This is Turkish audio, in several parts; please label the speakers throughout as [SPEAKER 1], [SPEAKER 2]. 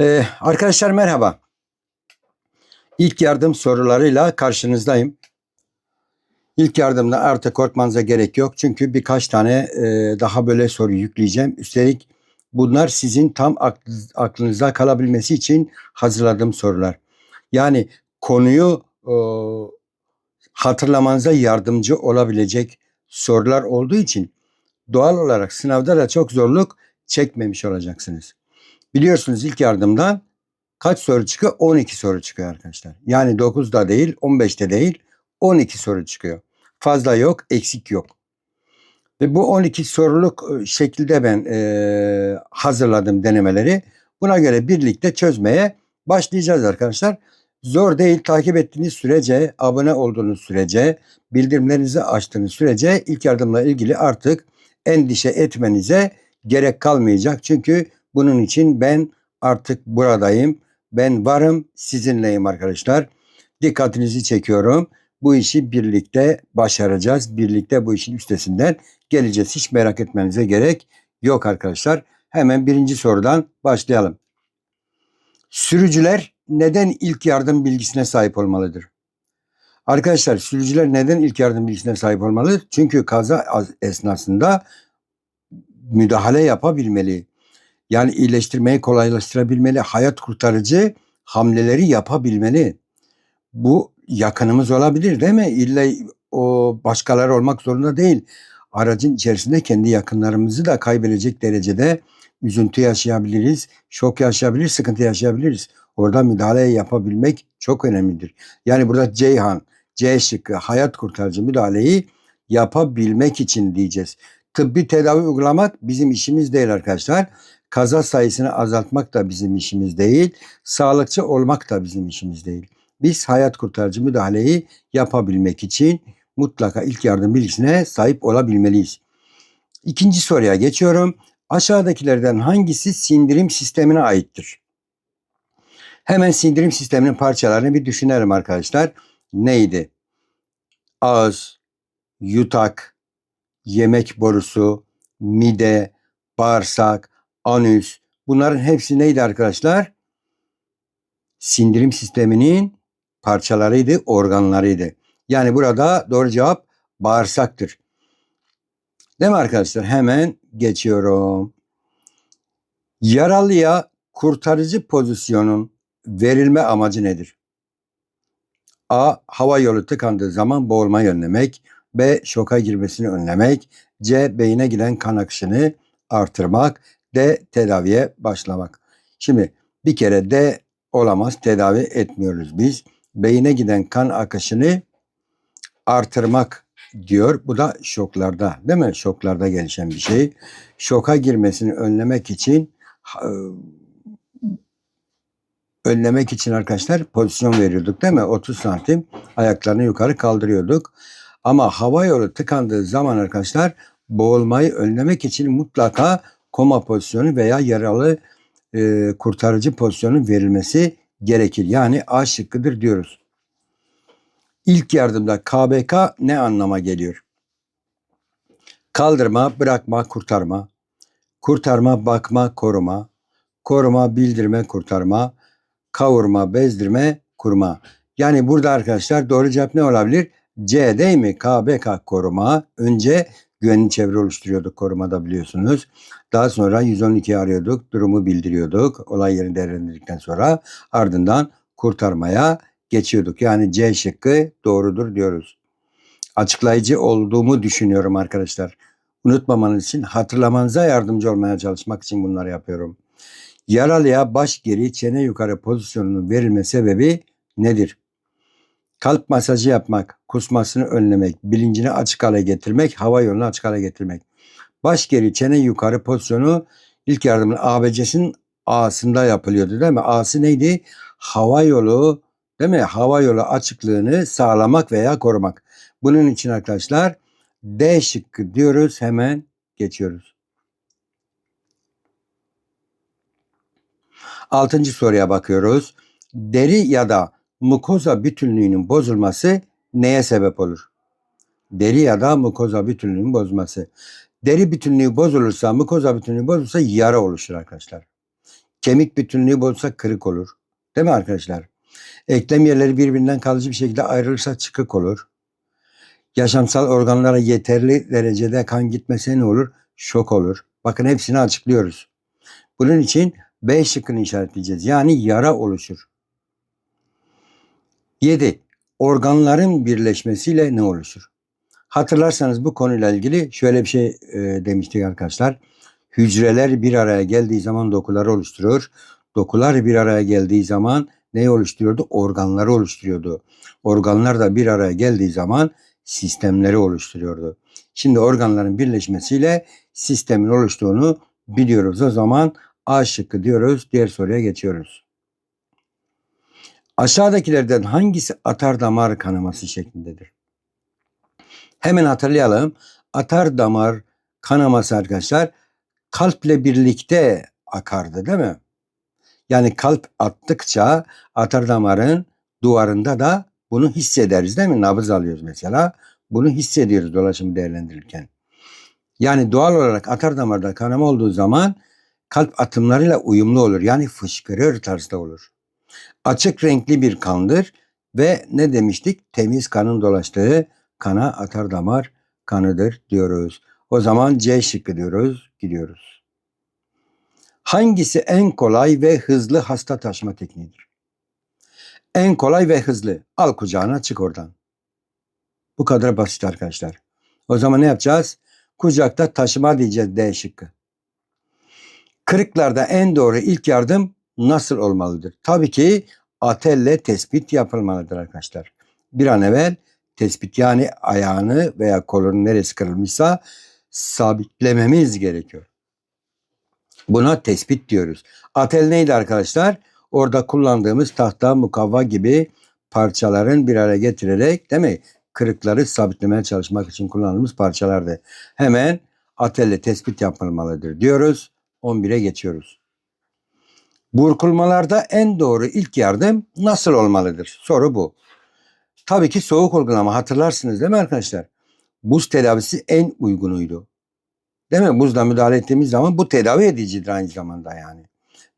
[SPEAKER 1] Ee, arkadaşlar merhaba. İlk yardım sorularıyla karşınızdayım. İlk yardımda artık korkmanıza gerek yok. Çünkü birkaç tane e, daha böyle soru yükleyeceğim. Üstelik bunlar sizin tam aklı- aklınızda kalabilmesi için hazırladığım sorular. Yani konuyu e, hatırlamanıza yardımcı olabilecek sorular olduğu için doğal olarak sınavda da çok zorluk çekmemiş olacaksınız. Biliyorsunuz ilk yardımda kaç soru çıkıyor? 12 soru çıkıyor arkadaşlar. Yani 9'da değil, 15'te değil, 12 soru çıkıyor. Fazla yok, eksik yok. Ve bu 12 soruluk e, şekilde ben e, hazırladım denemeleri. Buna göre birlikte çözmeye başlayacağız arkadaşlar. Zor değil takip ettiğiniz sürece, abone olduğunuz sürece, bildirimlerinizi açtığınız sürece ilk yardımla ilgili artık endişe etmenize gerek kalmayacak. Çünkü bunun için ben artık buradayım. Ben varım, sizinleyim arkadaşlar. Dikkatinizi çekiyorum. Bu işi birlikte başaracağız. Birlikte bu işin üstesinden geleceğiz. Hiç merak etmenize gerek yok arkadaşlar. Hemen birinci sorudan başlayalım. Sürücüler neden ilk yardım bilgisine sahip olmalıdır? Arkadaşlar sürücüler neden ilk yardım bilgisine sahip olmalı? Çünkü kaza az- esnasında müdahale yapabilmeli. Yani iyileştirmeyi kolaylaştırabilmeli. Hayat kurtarıcı hamleleri yapabilmeli. Bu yakınımız olabilir değil mi? İlla o başkaları olmak zorunda değil. Aracın içerisinde kendi yakınlarımızı da kaybedecek derecede üzüntü yaşayabiliriz, şok yaşayabiliriz, sıkıntı yaşayabiliriz. Orada müdahale yapabilmek çok önemlidir. Yani burada Ceyhan, C şıkkı hayat kurtarıcı müdahaleyi yapabilmek için diyeceğiz. Tıbbi tedavi uygulamak bizim işimiz değil arkadaşlar. Kaza sayısını azaltmak da bizim işimiz değil. Sağlıkçı olmak da bizim işimiz değil. Biz hayat kurtarıcı müdahaleyi yapabilmek için mutlaka ilk yardım bilgisine sahip olabilmeliyiz. İkinci soruya geçiyorum. Aşağıdakilerden hangisi sindirim sistemine aittir? Hemen sindirim sisteminin parçalarını bir düşünelim arkadaşlar. Neydi? Ağız, yutak, yemek borusu, mide, bağırsak, anüs. Bunların hepsi neydi arkadaşlar? Sindirim sisteminin parçalarıydı, organlarıydı. Yani burada doğru cevap bağırsaktır. Değil mi arkadaşlar? Hemen geçiyorum. Yaralıya kurtarıcı pozisyonun verilme amacı nedir? A. Hava yolu tıkandığı zaman boğulmayı önlemek. B. Şoka girmesini önlemek. C. Beyine giden kan akışını artırmak. D. Tedaviye başlamak. Şimdi bir kere D olamaz. Tedavi etmiyoruz biz. Beyine giden kan akışını artırmak diyor. Bu da şoklarda değil mi? Şoklarda gelişen bir şey. Şoka girmesini önlemek için ha- önlemek için arkadaşlar pozisyon veriyorduk değil mi? 30 santim ayaklarını yukarı kaldırıyorduk. Ama hava yolu tıkandığı zaman arkadaşlar boğulmayı önlemek için mutlaka koma pozisyonu veya yaralı e, kurtarıcı pozisyonu verilmesi gerekir. Yani A şıkkıdır diyoruz. İlk yardımda KBK ne anlama geliyor? Kaldırma, bırakma, kurtarma. Kurtarma, bakma, koruma. Koruma, bildirme, kurtarma. Kavurma, bezdirme, kurma. Yani burada arkadaşlar doğru cevap ne olabilir? C değil mi? KBK koruma. Önce güvenli çevre oluşturuyorduk korumada biliyorsunuz. Daha sonra 112'yi arıyorduk. Durumu bildiriyorduk. Olay yerini değerlendirdikten sonra ardından kurtarmaya geçiyorduk. Yani C şıkkı doğrudur diyoruz. Açıklayıcı olduğumu düşünüyorum arkadaşlar. Unutmamanız için hatırlamanıza yardımcı olmaya çalışmak için bunları yapıyorum. Yaralıya baş geri çene yukarı pozisyonunun verilme sebebi nedir? Kalp masajı yapmak, kusmasını önlemek, bilincini açık hale getirmek, hava yolunu açık hale getirmek. Baş geri çene yukarı pozisyonu ilk yardımın ABC'sinin A'sında yapılıyordu değil mi? A'sı neydi? Hava yolu değil mi? Hava yolu açıklığını sağlamak veya korumak. Bunun için arkadaşlar D şıkkı diyoruz. Hemen geçiyoruz. Altıncı soruya bakıyoruz. Deri ya da mukoza bütünlüğünün bozulması neye sebep olur? Deri ya da mukoza bütünlüğünün bozulması. Deri bütünlüğü bozulursa, mukoza bütünlüğü bozulursa yara oluşur arkadaşlar. Kemik bütünlüğü bozulsa kırık olur. Değil mi arkadaşlar? Eklem yerleri birbirinden kalıcı bir şekilde ayrılırsa çıkık olur. Yaşamsal organlara yeterli derecede kan gitmese ne olur? Şok olur. Bakın hepsini açıklıyoruz. Bunun için B şıkkını işaretleyeceğiz. Yani yara oluşur. 7. Organların birleşmesiyle ne oluşur? Hatırlarsanız bu konuyla ilgili şöyle bir şey e, demiştik arkadaşlar. Hücreler bir araya geldiği zaman dokuları oluşturur. Dokular bir araya geldiği zaman neyi oluşturuyordu? Organları oluşturuyordu. Organlar da bir araya geldiği zaman sistemleri oluşturuyordu. Şimdi organların birleşmesiyle sistemin oluştuğunu biliyoruz. O zaman A şıkkı diyoruz. Diğer soruya geçiyoruz. Aşağıdakilerden hangisi atar damar kanaması şeklindedir? Hemen hatırlayalım. Atar damar kanaması arkadaşlar kalple birlikte akardı değil mi? Yani kalp attıkça atar damarın duvarında da bunu hissederiz değil mi? Nabız alıyoruz mesela. Bunu hissediyoruz dolaşımı değerlendirirken. Yani doğal olarak atar damarda kanama olduğu zaman kalp atımlarıyla uyumlu olur. Yani fışkırır tarzda olur. Açık renkli bir kandır ve ne demiştik? Temiz kanın dolaştığı kana atar damar kanıdır diyoruz. O zaman C şıkkı diyoruz, gidiyoruz. Hangisi en kolay ve hızlı hasta taşıma tekniğidir? En kolay ve hızlı. Al kucağına çık oradan. Bu kadar basit arkadaşlar. O zaman ne yapacağız? Kucakta taşıma diyeceğiz D şıkkı. Kırıklarda en doğru ilk yardım nasıl olmalıdır? Tabii ki atelle tespit yapılmalıdır arkadaşlar. Bir an evvel tespit yani ayağını veya kolunun neresi kırılmışsa sabitlememiz gerekiyor. Buna tespit diyoruz. Atel neydi arkadaşlar? Orada kullandığımız tahta, mukavva gibi parçaların bir araya getirerek değil mi? Kırıkları sabitlemeye çalışmak için kullandığımız parçalardı. Hemen atelle tespit yapılmalıdır diyoruz. 11'e geçiyoruz. Burkulmalarda en doğru ilk yardım nasıl olmalıdır? Soru bu. Tabii ki soğuk uygulama hatırlarsınız değil mi arkadaşlar? Buz tedavisi en uygunuydu. Değil mi? Buzla müdahale ettiğimiz zaman bu tedavi edicidir aynı zamanda yani.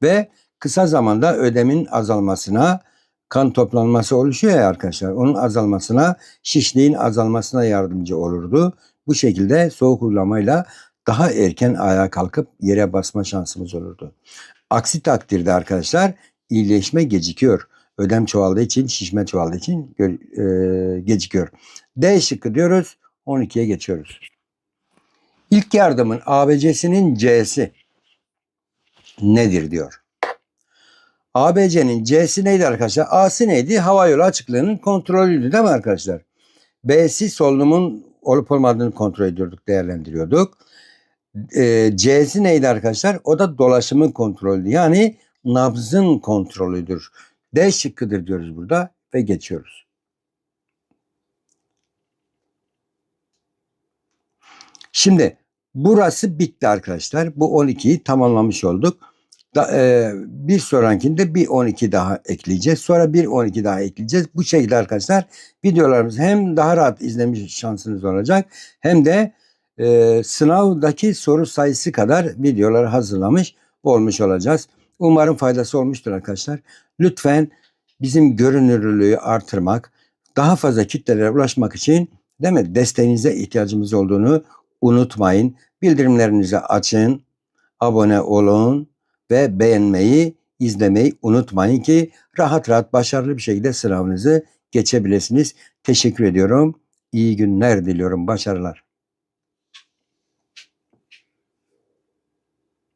[SPEAKER 1] Ve kısa zamanda ödemin azalmasına, kan toplanması oluşuyor ya arkadaşlar. Onun azalmasına, şişliğin azalmasına yardımcı olurdu. Bu şekilde soğuk uygulamayla daha erken ayağa kalkıp yere basma şansımız olurdu. Aksi takdirde arkadaşlar iyileşme gecikiyor. Ödem çoğaldığı için, şişme çoğaldığı için e, gecikiyor. D şıkkı diyoruz. 12'ye geçiyoruz. İlk yardımın ABC'sinin C'si nedir diyor. ABC'nin C'si neydi arkadaşlar? A'sı neydi? Hava yolu açıklığının kontrolüydü değil mi arkadaşlar? B'si solunumun olup olmadığını kontrol ediyorduk, değerlendiriyorduk. E, C'si neydi arkadaşlar? O da dolaşımın kontrolü. Yani nabzın kontrolüdür. D şıkkıdır diyoruz burada ve geçiyoruz. Şimdi burası bitti arkadaşlar. Bu 12'yi tamamlamış olduk. Da, e, bir sonrakinde bir 12 daha ekleyeceğiz. Sonra bir 12 daha ekleyeceğiz. Bu şekilde arkadaşlar videolarımız hem daha rahat izlemiş şansınız olacak hem de e, sınavdaki soru sayısı kadar videoları hazırlamış olmuş olacağız. Umarım faydası olmuştur arkadaşlar. Lütfen bizim görünürlüğü artırmak, daha fazla kitlelere ulaşmak için değil mi desteğinize ihtiyacımız olduğunu unutmayın. Bildirimlerinizi açın, abone olun ve beğenmeyi, izlemeyi unutmayın ki rahat rahat başarılı bir şekilde sınavınızı geçebilirsiniz. Teşekkür ediyorum. İyi günler diliyorum. Başarılar.